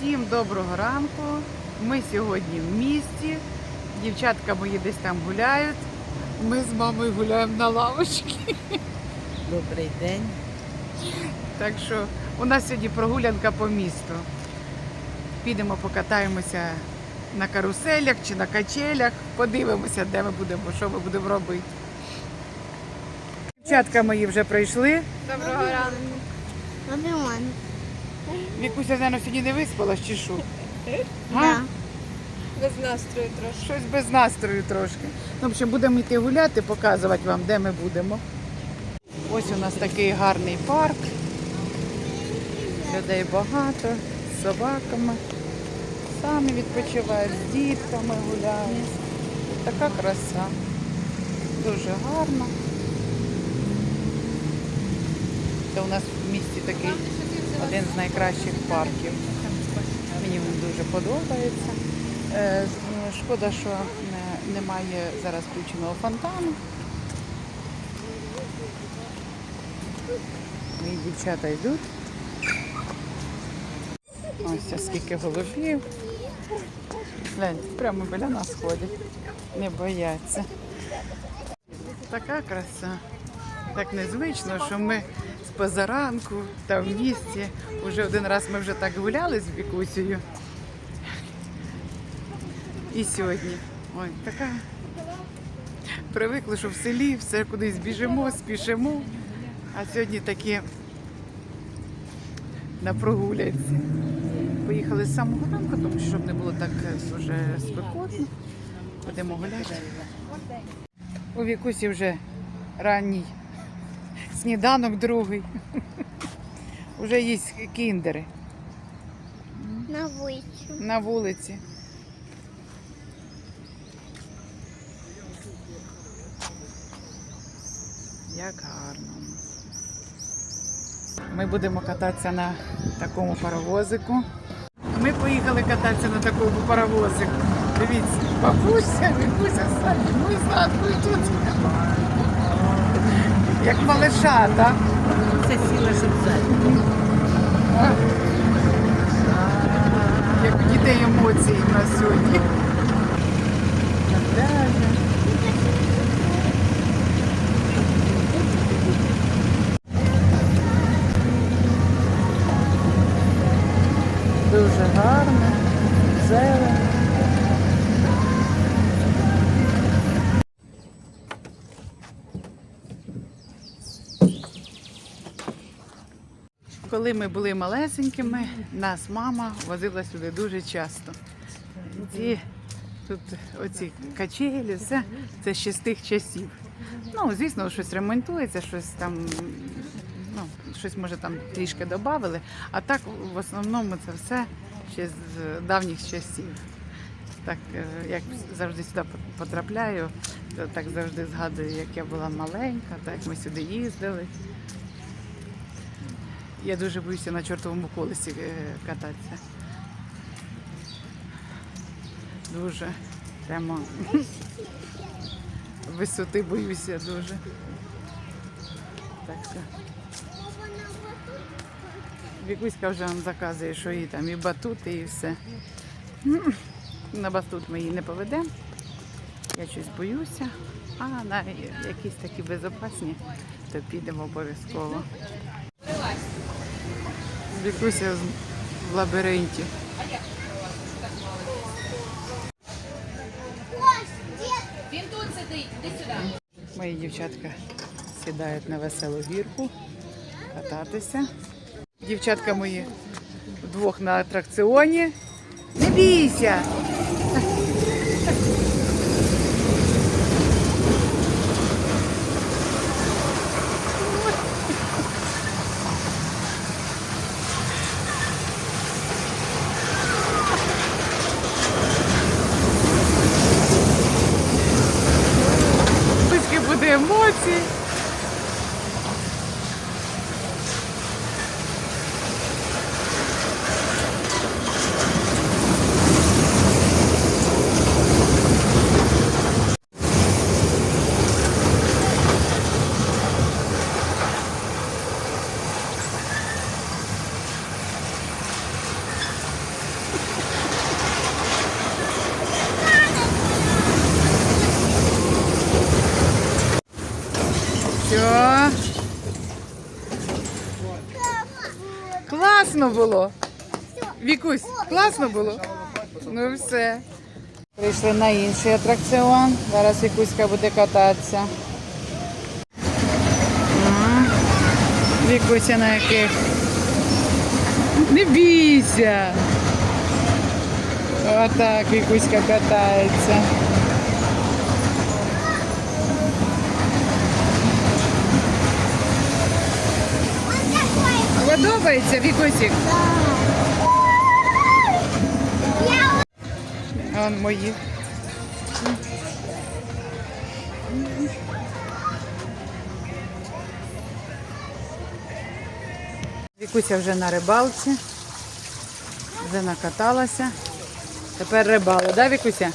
Всім доброго ранку. Ми сьогодні в місті. Дівчатка мої десь там гуляють. Ми з мамою гуляємо на лавочці. Добрий день. Так що у нас сьогодні прогулянка по місту. Підемо покатаємося на каруселях чи на качелях. Подивимося, де ми будемо, що ми будемо робити. Дівчатка мої вже прийшли. Доброго ранку. Вікуся, мабуть, сьогодні не виспалась чи що? Да. Без настрою трошки. Щось без настрою трошки. Ну, в общем, будемо йти гуляти, показувати вам, де ми будемо. Ось у нас такий гарний парк. Людей багато, з собаками. Самі відпочивають, з дітками гуляють. Така краса. Дуже гарно. Це у нас в місті такий один з найкращих парків. Мені він дуже подобається. Е, Шкода, що немає зараз включеного фонтану. Мої дівчата йдуть. Ось скільки голубів. Гляньте, прямо біля нас ходять. Не бояться. Така краса. Так незвично, що ми позаранку та в місті. Уже один раз ми вже так гуляли з Вікусею. І сьогодні. Ой, така. Привикли, що в селі все кудись біжимо, спішимо. А сьогодні такі на прогулянці. Поїхали з самого ранку, тому що щоб не було так е, дуже спекотно. Будемо гуляти. У Вікусі вже ранній сніданок другий. Уже є кіндери На вулицю. на вулиці. Як гарно. Ми будемо кататися на такому паровозику. Ми поїхали кататися на такому паровозику. Дивіться, бабуся, бабуся, Саня, ми Надкою тут. Як малиша, так? Це сіла, зайти. Як у дітей емоції в нас сьогодні. Коли ми були малесенькими, нас мама возила сюди дуже часто. Ці, тут оці качелі, все це ще з тих часів. Ну, звісно, щось ремонтується, щось там, ну, щось може там трішки додали, а так в основному це все ще з давніх часів. Так, е, як завжди сюди потрапляю, то так завжди згадую, як я була маленька, так як ми сюди їздили. Я дуже боюся на чортовому колесі е, кататися. Дуже прямо висоти боюся дуже. Так що. Вікуська вже вам заказує, що їй там і батути, і все. На батут ми її не поведемо. Я щось боюся, а на якісь такі безпечні, то підемо обов'язково. Вікуся в лабіринті. Він тут сидить, іди сюди. Мої дівчатка сідають на веселу гірку кататися. Дівчатка мої вдвох на атракціоні. Не бійся! Скільки буде емоцій. Класно було. Вікусь, класно було. Ну все. Прийшли на інший атракціон. Зараз Вікуська буде кататися. Вікуся на яких. Не бійся. Отак Вікуська катається. Подобається Вікусік? А он мої. Вікуся вже на рибалці. Вже накаталася. Тепер рибалу, да, Вікуся?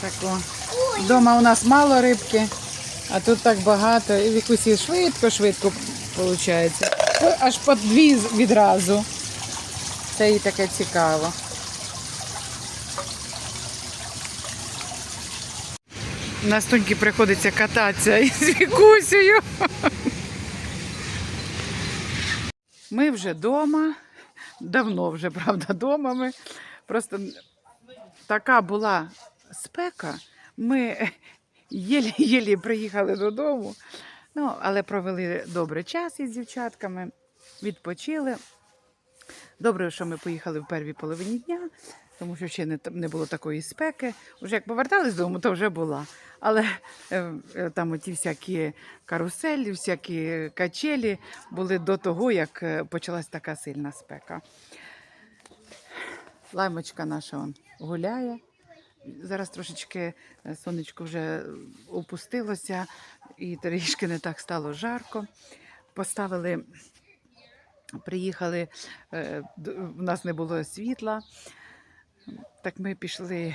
Тако. Дома у нас мало рибки, а тут так багато. І Вікусі швидко-швидко виходить. Аж по дві відразу. Це їй таке цікаво. На стоньки приходиться кататися із Вікусею. Ми вже вдома. Давно вже, правда, вдома ми. Просто така була спека. Ми єлі-єлі приїхали додому. Ну, але провели добрий час із дівчатками, відпочили. Добре, що ми поїхали в первій половині дня, тому що ще не, не було такої спеки. Уже як повертались додому, то вже була. Але е, е, там оті всякі каруселі, всякі качелі були до того, як е, почалась така сильна спека. Лаймочка наша гуляє. Зараз трошечки е, сонечко вже опустилося і трішки не так стало жарко. Поставили, приїхали, е, в нас не було світла. Так ми пішли,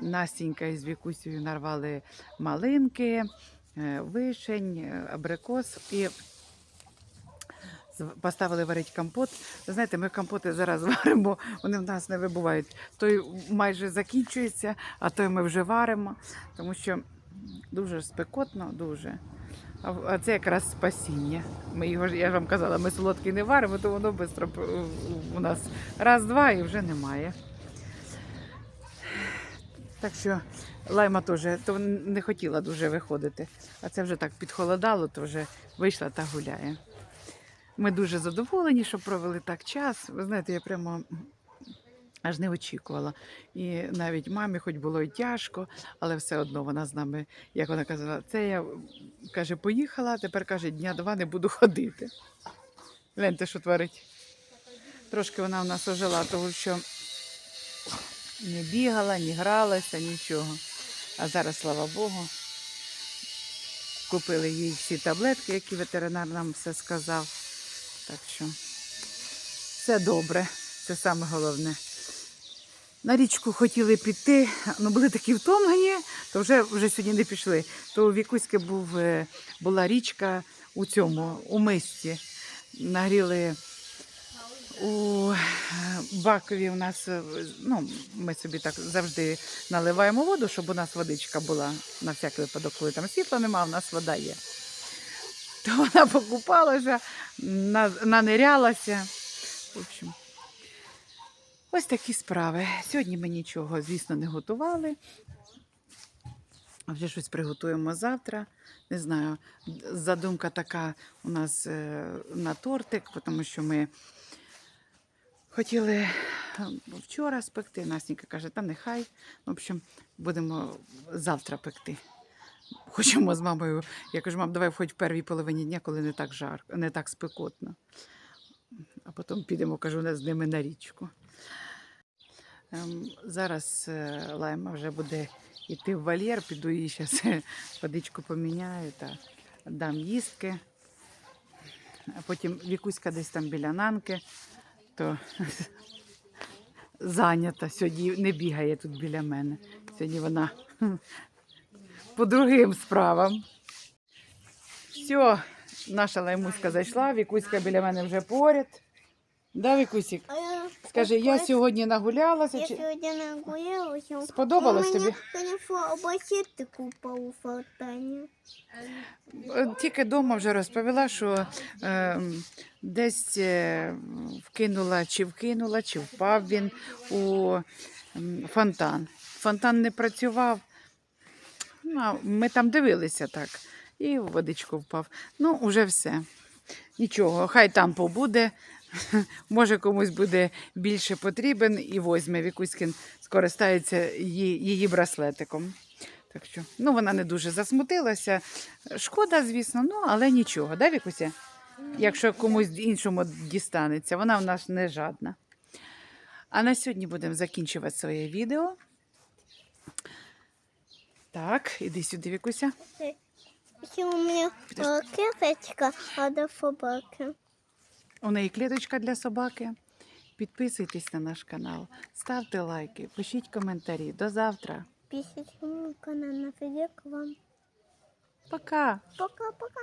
Настінька із Вікусею нарвали малинки, е, вишень, абрикос і поставили варити компот. Знаєте, ми компоти зараз варимо, вони в нас не вибувають. Той майже закінчується, а той ми вже варимо, тому що дуже спекотно, дуже. А це якраз спасіння. Ми його я ж вам казала, ми солодкий не варимо, то воно швидко у нас раз-два і вже немає. Так що лайма теж то не хотіла дуже виходити. А це вже так підхолодало, то вже вийшла та гуляє. Ми дуже задоволені, що провели так час. Ви знаєте, я прямо аж не очікувала. І навіть мамі, хоч було і тяжко, але все одно вона з нами, як вона казала, це я каже, поїхала, тепер каже, дня два не буду ходити. Гляньте, що творить. Трошки вона в нас ожила, тому що не бігала, не гралася, нічого. А зараз, слава Богу, купили їй всі таблетки, які ветеринар нам все сказав. Так що все добре, це саме головне. На річку хотіли піти, ну були такі втомлені, то вже, вже сьогодні не пішли. То у Вікуськи був, е, була річка у цьому, у мисці. Нагріли у е, Бакові у нас, е, ну, ми собі так завжди наливаємо воду, щоб у нас водичка була на всяк випадок, коли там світла немає, у нас вода є. То вона покупалася, на- нанирялася. В общем, ось такі справи. Сьогодні ми нічого, звісно, не готували. А Вже щось приготуємо завтра. Не знаю, задумка така у нас е, на тортик, тому що ми хотіли е, вчора спекти. Настенька каже, та нехай. В общем, будемо завтра пекти. Хочемо з мамою. Я кажу, мам, давай хоч в первій половині дня, коли не так жарко, не так спекотно. А потім підемо, кажу, з ними на річку. Ем, зараз е, Лайма вже буде йти в вольєр, піду їй зараз водичку поміняю та дам їстки. А потім Вікуська десь там біля нанки, то зайнята. Сьогодні не бігає тут біля мене. Сьогодні вона по другим справам. Все, наша лаймуська зайшла, Вікуська біля мене вже поряд. Да, Вікусік? Скажи, я сьогодні нагулялася. Я Чи... сьогодні нагулялася. Сподобалось тобі? мене принесло у фонтані. Е, Тільки вдома вже розповіла, що е, десь вкинула, чи вкинула, чи впав він у фонтан. Фонтан не працював. Ну, ми там дивилися так. І в водичку впав. Ну, уже все. Нічого, хай там побуде. Може, комусь буде більше потрібен і возьме Вікуськін, скористається її, браслетиком. Так що, ну, вона не дуже засмутилася. Шкода, звісно, ну, але нічого, да, Вікуся? Якщо комусь іншому дістанеться, вона в нас не жадна. А на сьогодні будемо закінчувати своє відео. Так, іди сюди, Вікуся. Ще у мене клеточка, кисочка, а до собаки. У неї кліточка для собаки. Підписуйтесь на наш канал, ставте лайки, пишіть коментарі. До завтра. Після канал на вам. Пока! Пока-пока.